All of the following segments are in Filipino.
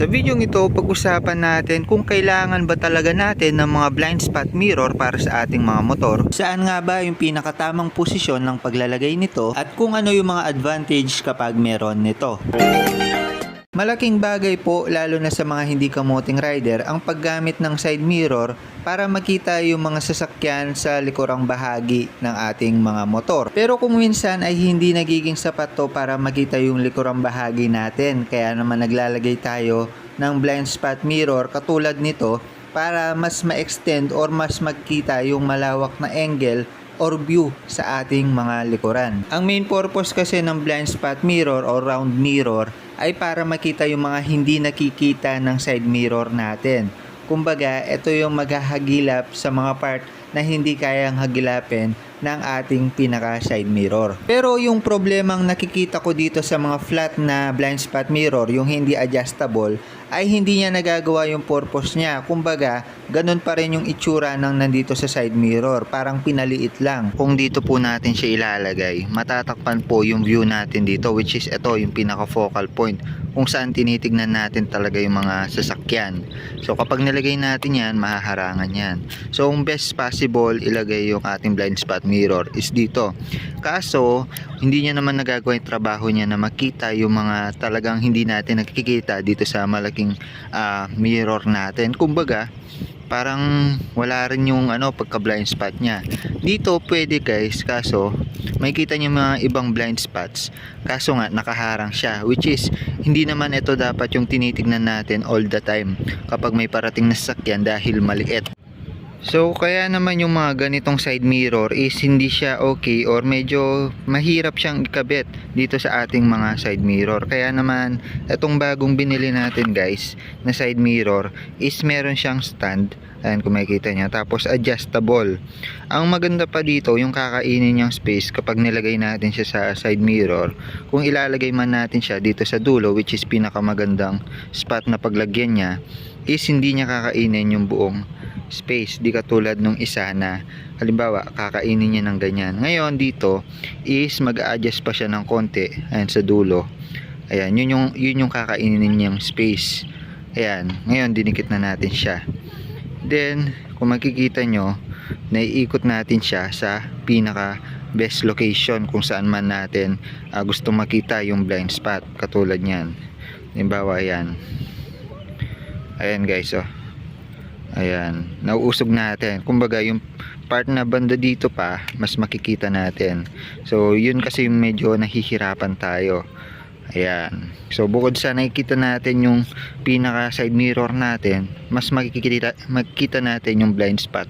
Sa video ito, pag-usapan natin kung kailangan ba talaga natin ng mga blind spot mirror para sa ating mga motor. Saan nga ba yung pinakatamang posisyon ng paglalagay nito at kung ano yung mga advantage kapag meron nito. Malaking bagay po lalo na sa mga hindi kamoting rider ang paggamit ng side mirror para makita yung mga sasakyan sa likurang bahagi ng ating mga motor. Pero kung minsan ay hindi nagiging sapat to para makita yung likurang bahagi natin kaya naman naglalagay tayo ng blind spot mirror katulad nito para mas ma-extend or mas magkita yung malawak na angle or view sa ating mga likuran. Ang main purpose kasi ng blind spot mirror or round mirror ay para makita yung mga hindi nakikita ng side mirror natin. Kumbaga, ito yung maghahagilap sa mga part na hindi kayang hagilapin ng ating pinaka side mirror. Pero yung problemang nakikita ko dito sa mga flat na blind spot mirror, yung hindi adjustable, ay hindi niya nagagawa yung purpose niya. Kumbaga, ganun pa rin yung itsura ng nandito sa side mirror. Parang pinaliit lang. Kung dito po natin siya ilalagay, matatakpan po yung view natin dito which is ito yung pinaka focal point kung saan tinitignan natin talaga yung mga sasakyan. So kapag nilagay natin yan, mahaharangan yan. So ang best possible ilagay yung ating blind spot mirror is dito. Kaso, hindi niya naman nagagawa yung trabaho niya na makita yung mga talagang hindi natin nakikita dito sa malaking ah, mirror natin. Kumbaga, parang wala rin yung ano pagka blind spot niya. Dito pwede guys, kaso makikita niyo mga ibang blind spots. Kaso nga nakaharang siya which is hindi naman ito dapat yung tinitignan natin all the time kapag may parating na sasakyan dahil maliit. So kaya naman yung mga ganitong side mirror is hindi siya okay or medyo mahirap siyang ikabit dito sa ating mga side mirror. Kaya naman itong bagong binili natin guys na side mirror is meron siyang stand. Ayan kung makikita niya. Tapos adjustable. Ang maganda pa dito yung kakainin niyang space kapag nilagay natin siya sa side mirror. Kung ilalagay man natin siya dito sa dulo which is pinakamagandang spot na paglagyan niya is hindi niya kakainin yung buong space di katulad nung isa na halimbawa kakainin niya ng ganyan. Ngayon dito is mag-adjust pa siya ng konti ayan sa dulo. Ayan yun yung, yun yung kakainin niyang space. Ayan ngayon dinikit na natin siya. Then kung makikita nyo naiikot natin siya sa pinaka best location kung saan man natin ah, gusto makita yung blind spot katulad niyan. Halimbawa ayan. Ayan guys oh Ayan, nauusog natin. Kumbaga, yung part na banda dito pa, mas makikita natin. So, yun kasi yung medyo nahihirapan tayo. Ayan. So, bukod sa nakikita natin yung pinaka side mirror natin, mas makikita, makikita natin yung blind spot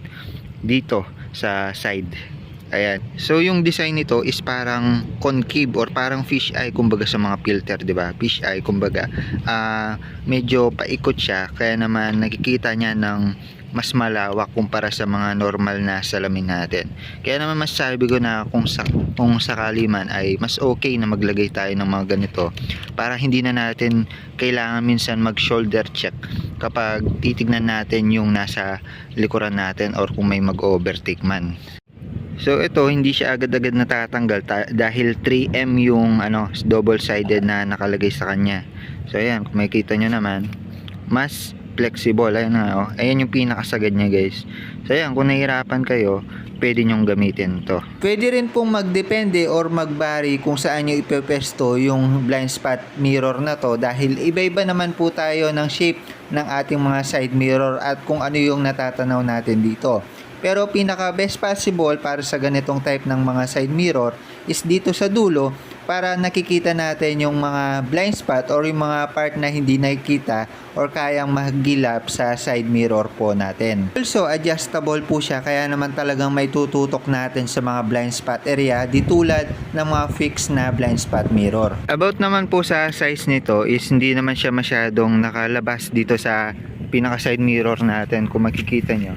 dito sa side. Ayan. So, yung design nito is parang concave or parang fish eye kumbaga sa mga filter, 'di ba? Fish eye kumbaga. Ah, medyo paikot siya kaya naman nakikita niya ng mas malawak kumpara sa mga normal na salamin natin. Kaya naman masasabi ko na kung sa, kung sakali man ay mas okay na maglagay tayo ng mga ganito para hindi na natin kailangan minsan mag shoulder check kapag titignan natin yung nasa likuran natin or kung may mag-overtake man. So ito hindi siya agad-agad natatanggal ta- dahil 3M yung ano double-sided na nakalagay sa kanya. So ayan, kung makikita nyo naman, mas flexible. Ayan na, oh. ayan yung pinakasagad niya guys. So ayan, kung nahihirapan kayo, pwede nyong gamitin to. Pwede rin pong magdepende or magbari kung saan nyo ipepesto yung blind spot mirror na to dahil iba-iba naman po tayo ng shape ng ating mga side mirror at kung ano yung natatanaw natin dito. Pero pinaka best possible para sa ganitong type ng mga side mirror is dito sa dulo para nakikita natin yung mga blind spot or yung mga part na hindi nakikita or kayang mahagilap sa side mirror po natin. Also, adjustable po siya kaya naman talagang may tututok natin sa mga blind spot area di tulad ng mga fixed na blind spot mirror. About naman po sa size nito is hindi naman siya masyadong nakalabas dito sa pinaka side mirror natin kung makikita nyo.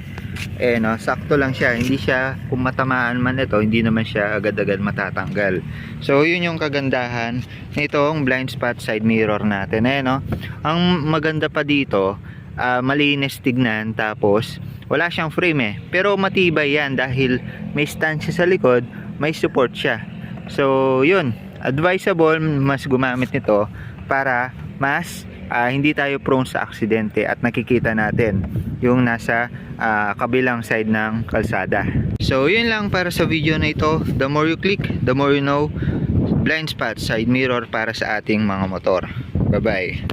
Eh no, sakto lang siya. Hindi siya kung matamaan man ito hindi naman siya agad-agad matatanggal. So yun yung kagandahan nitong blind spot side mirror natin. Eh no ang maganda pa dito ah, malinis tignan tapos wala siyang frame eh. Pero matibay yan dahil may stand siya sa likod may support siya. So yun. Advisable mas gumamit nito para mas ah, hindi tayo prone sa aksidente at nakikita natin yung nasa ah, kabilang side ng kalsada. So yun lang para sa video na ito. The more you click, the more you know. Blind spot side mirror para sa ating mga motor. Bye bye.